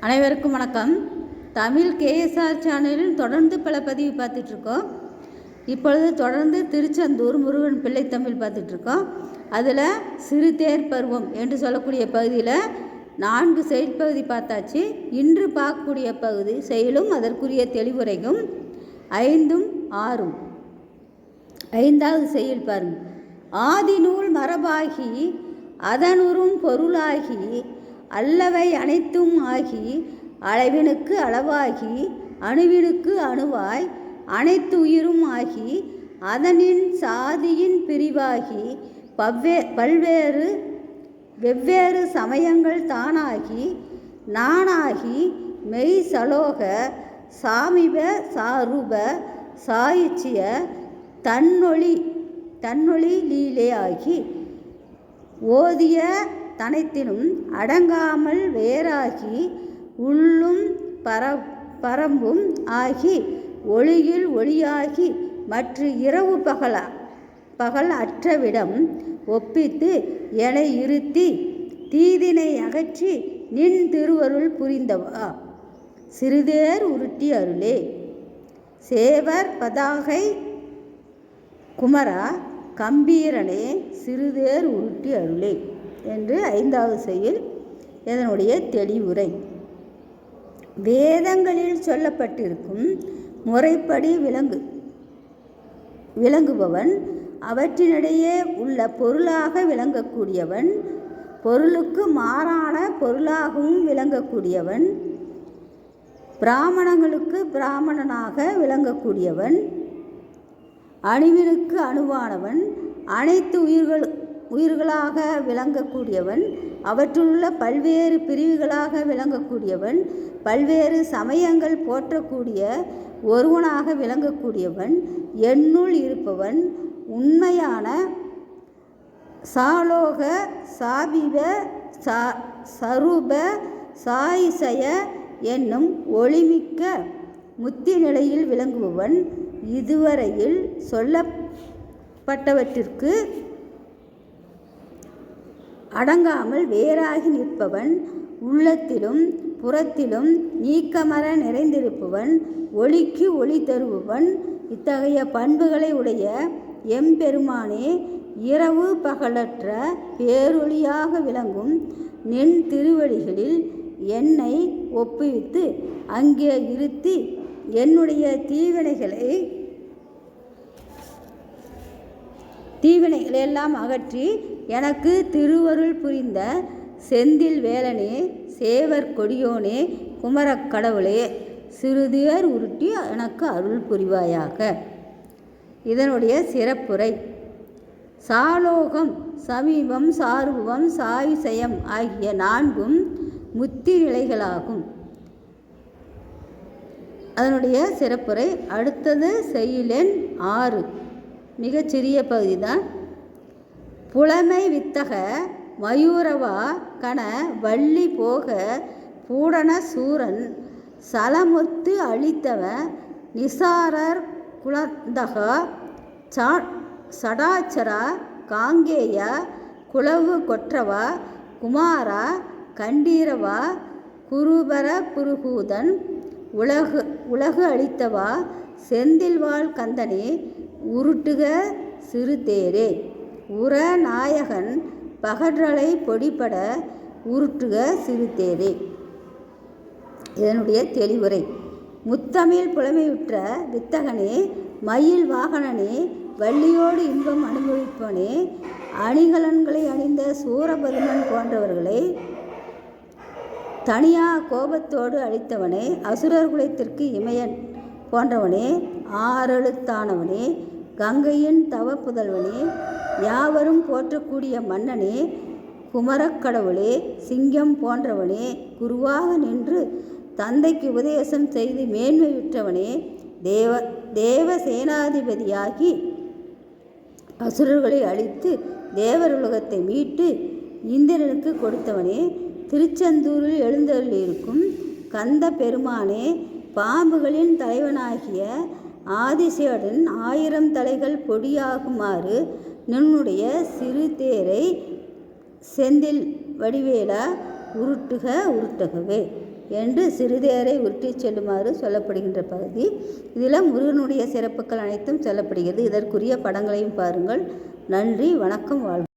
அனைவருக்கும் வணக்கம். தமிழ் கேஎஸ்ஆர் சேனலில் தொடர்ந்து பல பதிவு பார்த்துட்ருக்கோம். இப்பொழுது தொடர்ந்து திருச்செந்தூர் முருகன் பிள்ளை தமிழ் பார்த்துட்ருக்கோம். அதில் சிறுதேர் பருவம் என்று சொல்லக்கூடிய பகுதியில் நான்கு செயல்பகுதி பார்த்தாச்சு. இன்று பார்க்கக்கூடிய பகுதி செயலும் அதற்குரிய தெளிவுரையும் ஐந்தும் ஆறும். ஐந்தாவது செயல் பாருங்க. ஆதிநூல் மரபாகி அதனுறும் பொருளாகி அல்லவை அனைத்தும் ஆகி அளவினுக்கு அளவாகி அணுவினுக்கு அணுவாய் அனைத்து உயிரும் ஆகி அதனின் சாதியின் பிரிவாகி பவ்வே பல்வேறு வெவ்வேறு சமயங்கள் தானாகி நானாகி மெய் சலோக சாமிப சாரூப சாயிச்சிய தன்னொளி தன்னொளி லீலே ஆகி ஓதிய தனைத்திலும் அடங்காமல் வேறாகி உள்ளும் பர பரம்பும் ஆகி ஒளியில் ஒளியாகி மற்ற இரவு பகல பகல் அற்றவிடம் ஒப்பித்து எலை இருத்தி தீதினை அகற்றி நின் திருவருள் புரிந்தவா? சிறுதேர் உருட்டி அருளே. சேவர் பதாகை குமரா கம்பீரனே சிறுதேர் உருட்டி அருளே. என்று ஐந்தாவது செயல் இதனுடைய தெளிவுரை. வேதங்களில் சொல்லப்பட்டிருக்கும் முறைப்படி விளங்கு விளங்குபவன் அவற்றினிடையே உள்ள பொருளாக விளங்கக்கூடியவன் பொருளுக்கு மாறான பொருளாகவும் விளங்கக்கூடியவன் பிராமணங்களுக்கு பிராமணனாக விளங்கக்கூடியவன் அணுவினுக்கு அணுவானவன் அனைத்து உயிர்கள் உயிர்களாக விளங்கக்கூடியவன் அவற்றுள்ள பல்வேறு பிரிவுகளாக விளங்கக்கூடியவன் பல்வேறு சமயங்கள் போற்றக்கூடிய ஒருவனாக விளங்கக்கூடியவன் என்னுள் இருப்பவன் உண்மையான சாலோக சாபிவ சா சரூப சாயிசய என்னும் ஒளிமிக்க முத்தி நிலையில் விளங்குபவன் இதுவரையில் சொல்லப்பட்டவற்றிற்கு அடங்காமல் வேறாகி நிற்பவன் உள்ளத்திலும் புறத்திலும் நீக்கமர நிறைந்திருப்பவன் ஒளிக்கு ஒளி தருபவன் இத்தகைய பண்புகளை உடைய எம்பெருமானே இரவு பகலற்ற பேரொளியாக விளங்கும் நின் திருவடிகளில் என்னை ஒப்புவித்து அங்கே இருத்தி என்னுடைய தீவினைகளை தீவினைகளெல்லாம் அகற்றி எனக்கு திருவருள் புரிந்த செந்தில் வேலனே சேவர் கொடியோனே குமரக் கடவுளே சிறுதியர் உருட்டி எனக்கு அருள் புரிவாயாக. இதனுடைய சிறப்புரை. சாலோகம் சமீபம் சார்புவம் சாயுசயம் ஆகிய நான்கும் முத்தி நிலைகளாகும். அதனுடைய சிறப்புரை அடுத்தது செயலெண் ஆறு. மிகச்சிறிய பகுதி தான் புலமை வித்தக மயூரவா கண வள்ளி போக பூடன சூரன் சலமுத்து அழித்தவ நிசாரர் குலந்தக சா சடாச்சரா காங்கேய குளவு கொற்றவா குமாரா கண்டீரவா குருபர புருகூதன் உலகு உலகு அளித்தவா செந்தில்வாள் கந்தனே உருட்டுக சிறுதேரே. உர நாயகன் பகற்றலை பொடிப்பட உருட்டுக சிறுதேரே. இதனுடைய தெளிவுரை. முத்தமிழ் புலமையுற்ற வித்தகனே மயில் வாகனனே வள்ளியோடு இன்பம் அனுபவிப்பவனே அணிகலன்களை அணிந்த சூரபதுமன் போன்றவர்களை தனியா கோபத்தோடு அழித்தவனே அசுரர் குலத்திற்கு இமயன் போன்றவனே ஆறெழுத்தானவனே கங்கையின் தவ புதல்வனே யாவரும் போற்றக்கூடிய மன்னனே குமரக்கடவுளே சிங்கம் போன்றவனே குருவாக நின்று தந்தைக்கு உபதேசம் செய்து மேன்மையுற்றவனே தேவ தேவ சேனாதிபதியாகி அசுரர்களை அழித்து தேவருலகத்தை மீட்டு இந்திரனுக்கு கொடுத்தவனே திருச்செந்தூரில் எழுந்தருளியிருக்கும் கந்த பெருமானே பாம்புகளின் தலைவனாகிய ஆதிசேடன் ஆயிரம் தலைகள் பொடியாகுமாறு நின்னுடைய சிறு தேரை செந்தில் வடிவேலா உருட்டுக உருட்டகவே என்று சிறுதேரை உருட்டிச் செல்லுமாறு சொல்லப்படுகின்ற பகுதி. இதில் முருகனுடைய சிறப்புகள் அனைத்தும் சொல்லப்படுகிறது. இதற்குரிய படங்களையும் பாருங்கள். நன்றி வணக்கம் வாழ்க